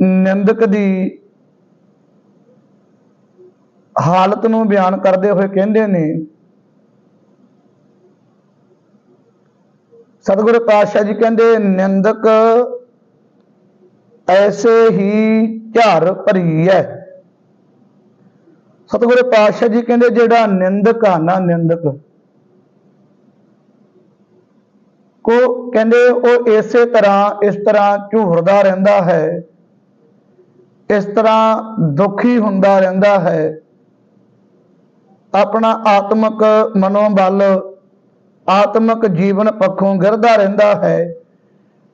ਨਿੰਦਕ ਦੀ ਹਾਲਤ ਨੂੰ ਬਿਆਨ ਕਰਦੇ ਹੋਏ ਕਹਿੰਦੇ ਨੇ, ਸਤਿਗੁਰੂ ਪਾਤਸ਼ਾਹ ਜੀ ਕਹਿੰਦੇ, ਨਿੰਦਕ ਐਸੇ ਹੀ ਝਾਰ ਭਰੀ ਹੈ ਸਤਿਗੁਰੂ ਪਾਤਸ਼ਾਹ ਜੀ ਕਹਿੰਦੇ, ਜਿਹੜਾ ਨਿੰਦਕ ਆ ਨਾ ਨਿੰਦਕ, ਕੋ ਕਹਿੰਦੇ, ਉਹ ਇਸੇ ਤਰ੍ਹਾਂ, ਇਸ ਤਰ੍ਹਾਂ ਝੂਰਦਾ ਰਹਿੰਦਾ ਹੈ ਇਸ ਤਰ੍ਹਾਂ ਦੁਖੀ ਹੁੰਦਾ ਰਹਿੰਦਾ ਹੈ। ਆਪਣਾ ਆਤਮਿਕ ਮਨੋਬਲ, ਆਤਮਿਕ ਜੀਵਨ ਪੱਖੋਂ ਗਿਰਦਾ ਰਹਿੰਦਾ ਹੈ।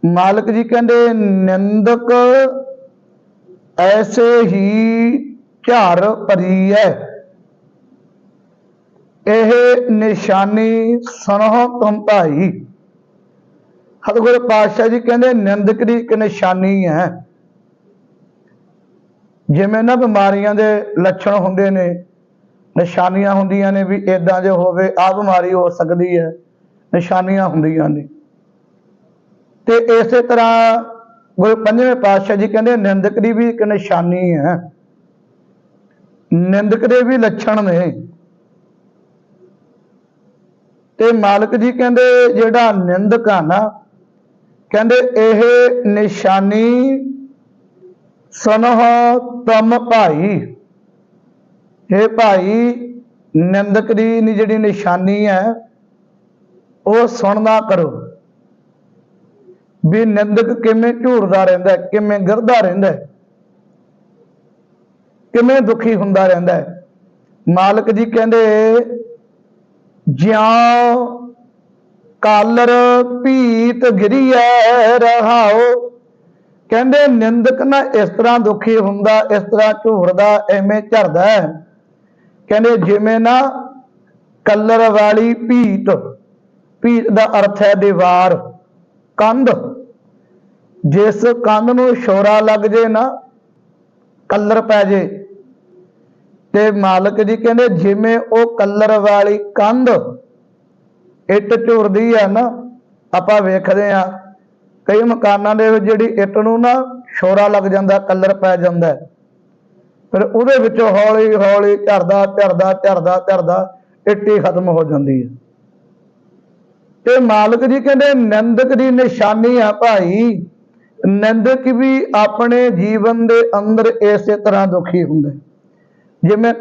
ਮਾਲਕ ਜੀ ਕਹਿੰਦੇ, ਨਿੰਦਕ ਐਸੇ ਹੀ ਝਾਰ ਭਰੀ ਹੈ ਇਹ ਨਿਸ਼ਾਨੀ ਸੁਣੋ ਤੁਮ ਭਾਈ। ਸਤਿਗੁਰ ਪਾਤਸ਼ਾਹ ਜੀ ਕਹਿੰਦੇ, ਨਿੰਦਕ ਦੀ ਇੱਕ ਨਿਸ਼ਾਨੀ ਹੈ ਜਿਵੇਂ ਨਾ ਬਿਮਾਰੀਆਂ ਦੇ ਲੱਛਣ ਹੁੰਦੇ ਨੇ, ਨਿਸ਼ਾਨੀਆਂ ਹੁੰਦੀਆਂ ਨੇ ਵੀ ਇਦਾਂ ਜੇ ਹੋਵੇ ਆ ਬਿਮਾਰੀ ਹੋ ਸਕਦੀ ਹੈ, ਨਿਸ਼ਾਨੀਆਂ ਹੁੰਦੀਆਂ ਨੇ। ਤੇ ਇਸੇ ਤਰ੍ਹਾਂ ਗੁਰੂ ਪੰਜਵੇਂ ਪਾਤਸ਼ਾਹ ਜੀ ਕਹਿੰਦੇ, ਨਿੰਦਕ ਦੀ ਵੀ ਇੱਕ ਨਿਸ਼ਾਨੀ ਹੈ। ਨਿੰਦਕ ਦੇ ਵੀ ਲੱਛਣ ਨੇ। ਤੇ ਮਾਲਕ ਜੀ ਕਹਿੰਦੇ, ਜਿਹੜਾ ਨਿੰਦਕ ਆ ਨਾ, ਕਹਿੰਦੇ ਇਹ ਨਿਸ਼ਾਨੀ ਸੁਨਹ ਤਮ ਭਾਈ। ਇਹ ਭਾਈ ਨਿੰਦਕ ਦੀ ਜਿਹੜੀ ਨਿਸ਼ਾਨੀ ਹੈ, ਉਹ ਸੁਣਨਾ ਕਰੋ। ਵੀ ਨਿੰਦਕ ਕਿਵੇਂ ਝੂਰਦਾ ਰਹਿੰਦਾ ਕਿਵੇਂ ਗਿਰਦਾ ਰਹਿੰਦਾ ਕਿਵੇਂ ਦੁਖੀ ਹੁੰਦਾ ਰਹਿੰਦਾ ਹੈ। ਮਾਲਕ ਜੀ ਕਹਿੰਦੇ, ਜਿਉਂ ਕਾਲਰ ਭੀਤ ਗਿਰੀਐ ਰਹਾਓ ਕਹਿੰਦੇ, ਨਿੰਦਕ ਨਾ ਇਸ ਤਰ੍ਹਾਂ ਦੁਖੀ ਹੁੰਦਾ, ਇਸ ਤਰ੍ਹਾਂ ਝੂਰਦਾ ਐਵੇਂ ਝਰਦਾ ਕਹਿੰਦੇ, ਜਿਵੇਂ ਨਾ ਕਲਰ ਵਾਲੀ ਭੀਤ ਭੀਤ ਦਾ ਅਰਥ ਹੈ ਦੀਵਾਰ, ਕੰਧ। ਜਿਸ ਕੰਧ ਨੂੰ ਸ਼ੋਰਾ ਲੱਗ ਜੇ ਨਾ, ਕਲਰ ਪੈ ਜੇ। ਤੇ ਮਾਲਕ ਜੀ ਕਹਿੰਦੇ, ਜਿਵੇਂ ਉਹ ਕਲਰ ਵਾਲੀ ਕੰਧ, ਇੱਟ ਝੁਰਦੀ ਆ ਨਾ, ਆਪਾਂ ਵੇਖਦੇ ਆ ਕਈ ਮਕਾਨਾਂ ਦੇ ਵਿੱਚ ਜਿਹੜੀ ਇੱਟ ਨੂੰ ਨਾ ਸ਼ੋਰਾ ਲੱਗ ਜਾਂਦਾ, ਕਲਰ ਪੈ ਜਾਂਦਾ ਫਿਰ ਉਹਦੇ ਵਿੱਚੋਂ ਹੌਲੀ ਹੌਲੀ ਝਰਦਾ ਝਰਦਾ ਝਰਦਾ ਝਰਦਾ ਇੱਟ ਹੀ ਖਤਮ ਹੋ ਜਾਂਦੀ ਹੈ। ਤੇ ਮਾਲਕ ਜੀ ਕਹਿੰਦੇ, ਨਿੰਦਕ ਦੀ ਨਿਸ਼ਾਨੀ ਆ ਭਾਈ। ਨਿੰਦਕ ਵੀ ਆਪਣੇ ਜੀਵਨ ਦੇ ਅੰਦਰ ਇਸੇ ਤਰ੍ਹਾਂ ਦੁਖੀ ਹੁੰਦਾ। ਜਿਵੇਂ